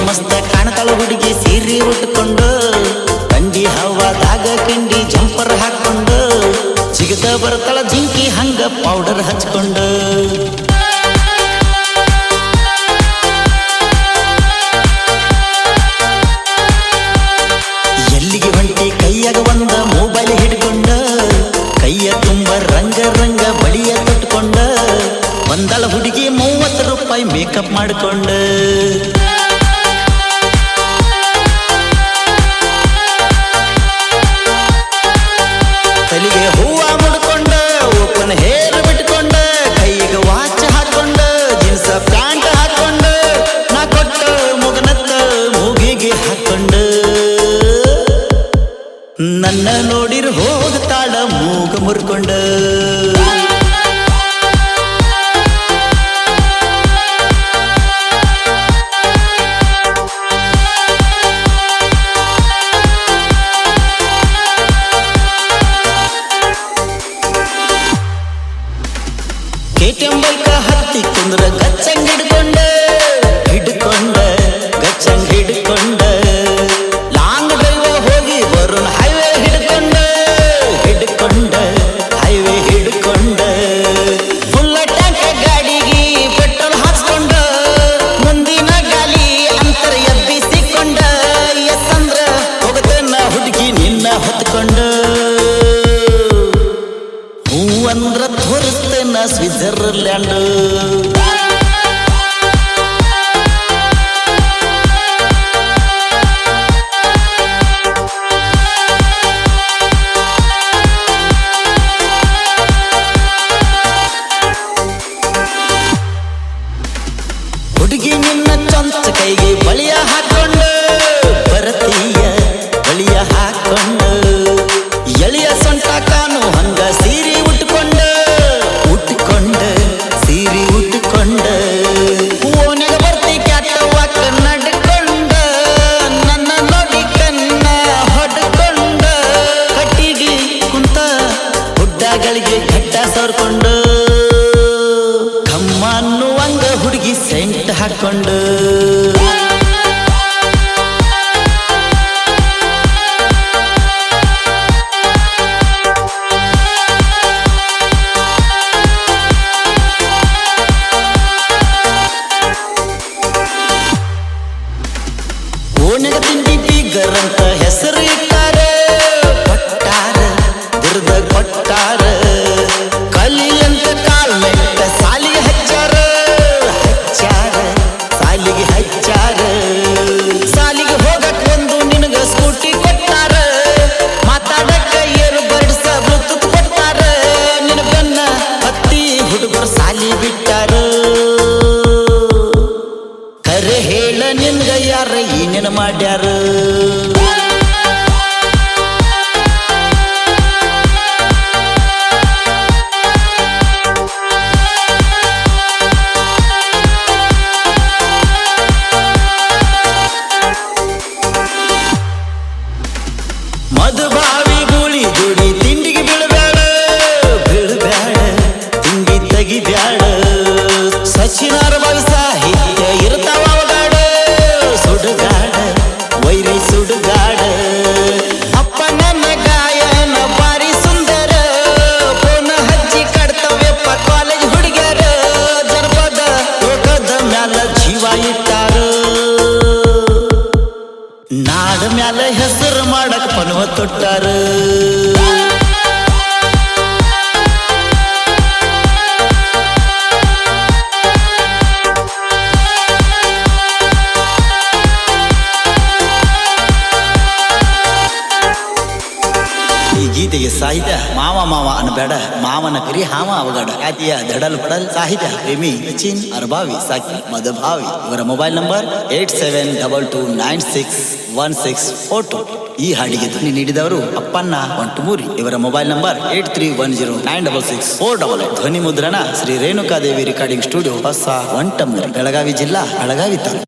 ಈ ನಮಸ್ತ ಕಾಣತಾಳ ಹುಡುಗಿ ಸೀರೆ ಉಟ್ಕೊಂಡು ತಂಡಿ ಹವಾದಾಗ ಕಿಂಡಿ ಜಂಪರ್ ಹಾಕೊಂಡು, ಜಿಗದ ಬರ್ತಾಳ ಜಿಂಕಿ ಹಂಗ ಪೌಡರ್ ಹಚ್ಕೊಂಡು. ಎಲ್ಲಿಗೆ ಹೊಂಟಿ ಕೈಯಾಗ ಒಂದ ಮೊಬೈಲ್ ಹಿಡ್ಕೊಂಡು, ಕೈಯ ತುಂಬ ರಂಗ ರಂಗ ಬಳಿಯ ತೊಟ್ಕೊಂಡ ಒಂದಳ ಹುಡುಗಿ ಮೂವತ್ತು ರೂಪಾಯಿ ಮೇಕಪ್ ಮಾಡ್ಕೊಂಡ. ನನ್ನ ನೋಡಿರ್ ಹೋಗ್ತಾಳ ಮೂಗ ಮುರ್ಕೊಂಡ. ಕೆಟಿಎಂ ಬೈಕ ಹತ್ತಿ ಕುಂದ್ರ ಗಚ್ಚಂಗ್ ಹೂ ಅಂದ್ರ ತೋರಿಸ್ತೇನ ಸ್ವಿಟ್ಜರ್ಲ್ಯಾಂಡ್ ಹುಡ್ಡಗಳಿಗೆ ಘಟ್ಟ ಸೋರ್ಕೊಂಡು. ಕಮ್ಮ ಅನ್ನುವಂಗ ಹುಡುಗಿ ಸೆಂಟ್ ಹಾಕೊಂಡು. ಓನೆಗ ತಿಂಡಿ ಬೀಗರ್ ಹೆಸರು ಇಟ್ಟಾರೆ. ಕೊಟ್ಟಾರ ಬಿರುದ ಹುಡುಗರು ಸಾಲಿ ಬಿಟ್ಟಾರ. ಕರೆ ಹೇಳ ನಿನ್ಗ ಯಾರ ಏನೇನು ಮಾಡ್ಯಾರ? ಪನವ ತೊಟ್ಟಾರ ಈ ಗೀತೆಗೆ ಸಾಹಿತ್ಯ ಮಾವ ಮಾವ ಅನ್ಬೇಡ ಮಾವನ ಕರಿ ಹಾವ ಅವಗಾಡ ಖ್ಯಾತಿಯ ದಡಲ್ ಬಡಲ್ ಸಾಹಿತ್ಯ ಪ್ರೇಮಿ ಸಚಿನ್ ಅರ್ಬಾವಿ ಸಾಕಿ ಮಧುಭಾವಿ ಇವರ mobile number eight seven double two nine six one six four two ಈ ಹಾಡಿಗೆ ಧ್ವನಿ ನೀಡಿದವರು ಅಪ್ಪಣ್ಣ ಒಂಟುಮೂರಿ. ಇವರ mobile number eight three one zero nine double six four double ಧ್ವನಿ ಮುದ್ರಣ ಶ್ರೀ ರೇಣುಕಾದೇವಿ ರೆಕಾರ್ಡಿಂಗ್ ಸ್ಟುಡಿಯೋ ಹೊಸ ಒಂಟಮೂರಿ, ಬೆಳಗಾವಿ ಜಿಲ್ಲಾ, ಬೆಳಗಾವಿ ತಾಲೂಕು.